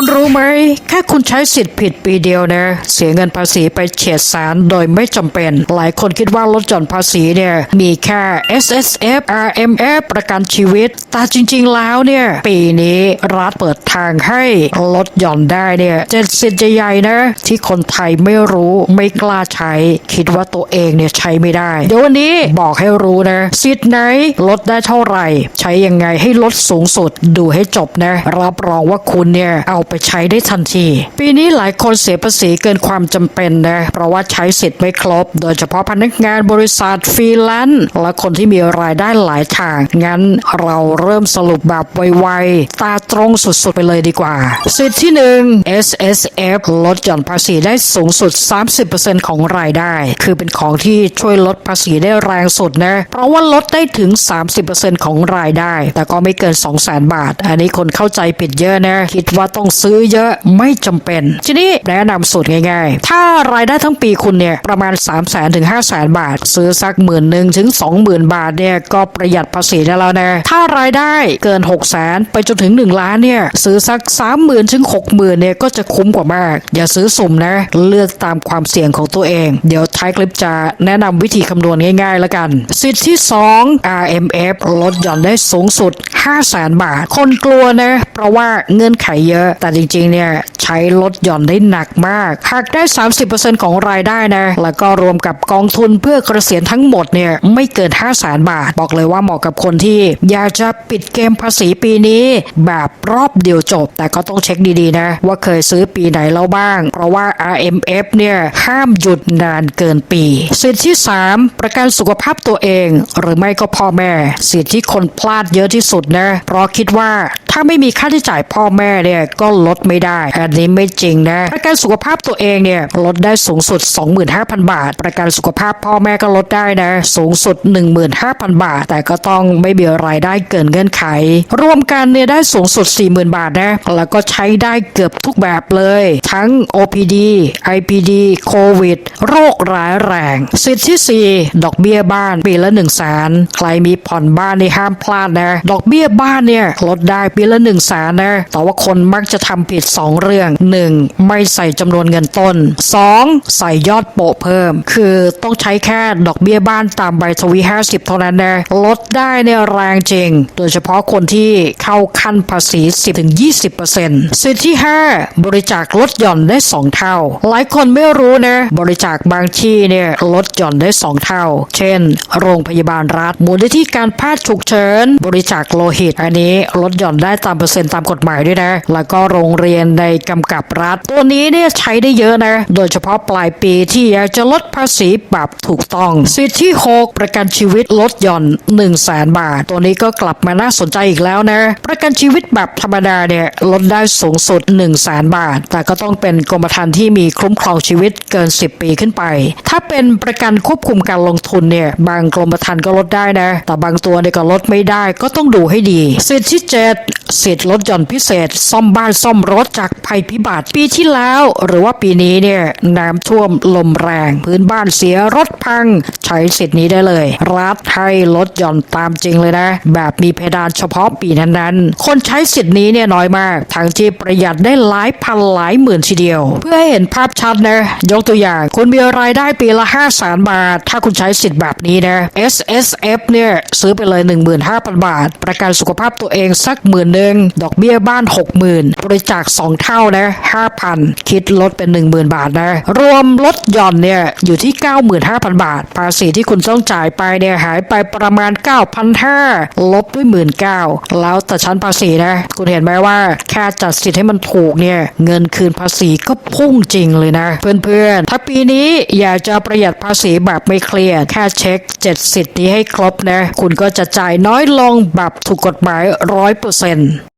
คุณรู้ไหม แค่คุณใช้สิทธิ์ผิดปีเดียวเนะเสียเงินภาษีไปเฉียดแสนโดยไม่จำเป็น หลายคนคิดว่าลดหย่อนภาษีเนี่ยมีแค่ S S F R M F ประกันชีวิต แต่จริงๆแล้วเนี่ย ปีนี้รัฐเปิดทางให้ลดหย่อนได้เนี่ยเจ็ดสิทธิ์ใหญ่ๆนะ ที่คนไทยไม่รู้ไม่กล้าใช้ คิดว่าตัวเองเนี่ยใช้ไม่ได้ เดี๋ยววันนี้บอกให้รู้นะสิทธิ์ไหนลดได้เท่าไหร่ ใช้ยังไงให้ลดสูงสุดดูให้จบนะรับรองว่าคุณเนี่ยเอาไปใช้ได้ทันที ปีนี้หลายคนเสียภาษีเกินความจำเป็นนะเพราะว่าใช้สิทธิ์ไม่ครบ โดยเฉพาะพนักงานบริษัทฟรีแลนซ์และคนที่มีรายได้หลายทาง งั้นเราเริ่มสรุปแบบไวๆ ตาตรงสุดๆ ไปเลยดีกว่า สิทธิ์ที่ 1 S S F ลดหย่อนภาษีได้สูงสุด 30%ของรายได้ คือเป็นของที่ช่วยลดภาษีได้แรงสุดนะ เพราะว่าลดได้ถึง 30%ของรายได้ แต่ก็ไม่เกิน 200,000 บาท อันนี้คนเข้าใจผิดเยอะนะ คิดว่าต้องซื้อเยอะไม่จำเป็นทีนี้แนะนำสูตรง่ายๆ ถ้ารายได้ทั้งปีคุณเนี่ยประมาณ 3 0 0 0 0 0ถึง5 0 0 0 0บาท ซื้อสักหมื่นหนึ่งถึง 20,000 บาทเนี่ยก็ประหยัดภาษีได้แล้วนะถ้ารายได้เกิน 6 0 0 0 0 0ไปจนถึง 1 ล้านเนี่ยซื้อสัก 30,000 ถึง 60,000เนี่ยก็จะคุ้มกว่ามาก อย่าซื้อสุ่มนะ เลือกตามความเสี่ยงของตัวเอง เดี๋ยวท้ายคลิปจะแนะนำวิธีคำนวณง่ายๆแล้วกัน สิทธิ์ที่ 2 RMF ลดหย่อนได้สูงสุด 500,000บาท คนกลัวนะ เพราะว่าเงื่อนไขเยอะแต่จริงๆเนี่ยใช้ลดหย่อนได้หนักมากหากได้ 30%ของรายได้นะ แล้วก็รวมกับกองทุนเพื่อเกษียณทั้งหมดเนี่ยไม่เกิน5 0 0 0 0 0บาท บอกเลยว่าเหมาะกับคนที่ อยากจะปิดเกมภาษีปีนี้ แบบรอบเดียวจบ แต่ก็ต้องเช็คดีๆนะ ว่าเคยซื้อปีไหนแล้วบ้าง เพราะว่า RMF เนี่ยห้ามหยุดนานเกินปี สิทธิที่ 3 ประกันสุขภาพตัวเอง หรือไม่ก็พ่อแม่ สิทธิที่คนพลาดเยอะที่สุดนะเพราะคิดว่าถ้าไม่มีค่าใช้จ่ายพ่อแม่เนี่ยก็ก็ลดไม่ได้ อันนี้ไม่จริงนะประกันสุขภาพตัวเองเนี่ยลดได้สูงสุด 25,000 บาท ประกันสุขภาพพ่อแม่ก็ลดได้นะ สูงสุด 15,000 บาท แต่ก็ต้องไม่มีรายได้เกินเงื่อนไข รวมกันเนี่ยได้สูงสุด 40,000 บาทนะแล้วก็ใช้ได้เกือบทุกแบบเลย ทั้ง OPD IPD โควิด โรคร้ายแรงสิทธิที่4ดอกเบี้ยบ้านปีละ1 0 0 0 0แสนใครมีผ่อนบ้านในห้ามพลาดนะ ดอกเบี้ยบ้านเนี่ยลดได้ปีละ1 0 0 0 0แสนนะแต่ว่าคนมักจะทำผิด 2 เรื่อง 1. ไม่ใส่จำนวนเงินต้น 2. ใส่ยอดโปะเพิ่ม คือต้องใช้แค่ดอกเบี้ยบ้านตามใบทวี 50 เท่านั้นนะลดได้เนี่ยแรงจริง โดยเฉพาะคนที่เข้าขั้นภาษี 10-20%สิทธิที่ 5 บริจาคลดหย่อนได้ 2 เท่า หลายคนไม่รู้นะบริจาคบางที่เนี่ยลดหย่อนได้ 2 เท่า เช่น โรงพยาบาลรัฐมูลนิธิการแพทย์ฉุกเฉิน บริจาคโลหิต อันนี้ลดหย่อนได้ตามเปอร์เซ็นต์ตามกฎหมายด้วยนะ แล้วก็โรงเรียนในกำกับรัฐ ตัวนี้เนี่ยใช้ได้เยอะนะ โดยเฉพาะปลายปีที่อยากจะลดภาษีแบบถูกต้อง สิทธิที่6ประกันชีวิตลดหย่อน 1 0 0 0 0แสนบาท ตัวนี้ก็กลับมาน่าสนใจอีกแล้วนะ ประกันชีวิตแบบธรรมดาเนี่ยลดได้สูงสุด 1 0 0 0 0แสนบาท แต่ก็ต้องเป็นกรมธรรม์ที่มีคุ้มครองชีวิตเกิน 10 ปีขึ้นไป ถ้าเป็นประกันควบคุมการลงทุนเนี่ยบางกรมธรรม์ก็ลดได้นะ แต่บางตัวเนี่ยก็ลดไม่ได้ก็ต้องดูให้ดี สิทธิที่7สิทธิลดหย่อนพิเศษ ซ่อมบ้านซ่อมรถจากภัยพิบัติ ปีที่แล้ว หรือว่าปีนี้เนี่ยน้ำท่วมลมแรง พื้นบ้านเสียรถพัง ใช้สิทธิ์นี้ได้เลย รัฐให้ลดหย่อนตามจริงเลยนะ แบบมีเพดานเฉพาะปีนั้นๆ คนใช้สิทธิ์นี้เนี่ยน้อยมากทั้งที่ประหยัดได้หลายพันหลายหมื่นทีเดียว เพื่อให้เห็นภาพชัดนะยกตัวอย่างคุณมีรายได้ปีละ5 0 0แสนบาท ถ้าคุณใช้สิทธิ์แบบนี้นะ S S F เนี่ยซื้อไปเลย 15,000 บาท ประกันสุขภาพตัวเองสักหมื่นหนึ่งดอกเบี้ยบ้าน 60,000บริจาค 2 เท่านะ5,000 คิดลดเป็น 10,000 บาทนะ รวมลดหย่อนเนี่ยอยู่ที่ 95,000 บาท ภาษีที่คุณต้องจ่ายไปเนี่ยหายไปประมาณ 9,500ลบด้วย 19,000 แล้วแต่ชั้นภาษีนะ คุณเห็นไหมว่าแค่จัดสิทธิ์ให้มันถูกเนี่ยเงินคืนภาษีก็พุ่งจริงเลยนะ เพื่อนๆ ถ้าปีนี้อยากจะประหยัดภาษีแบบไม่เครียดแค่เช็ค 7 สิทธิ์นี้ให้ครบนะ คุณก็จะจ่ายน้อยลงแบบถูกกฎหมาย100%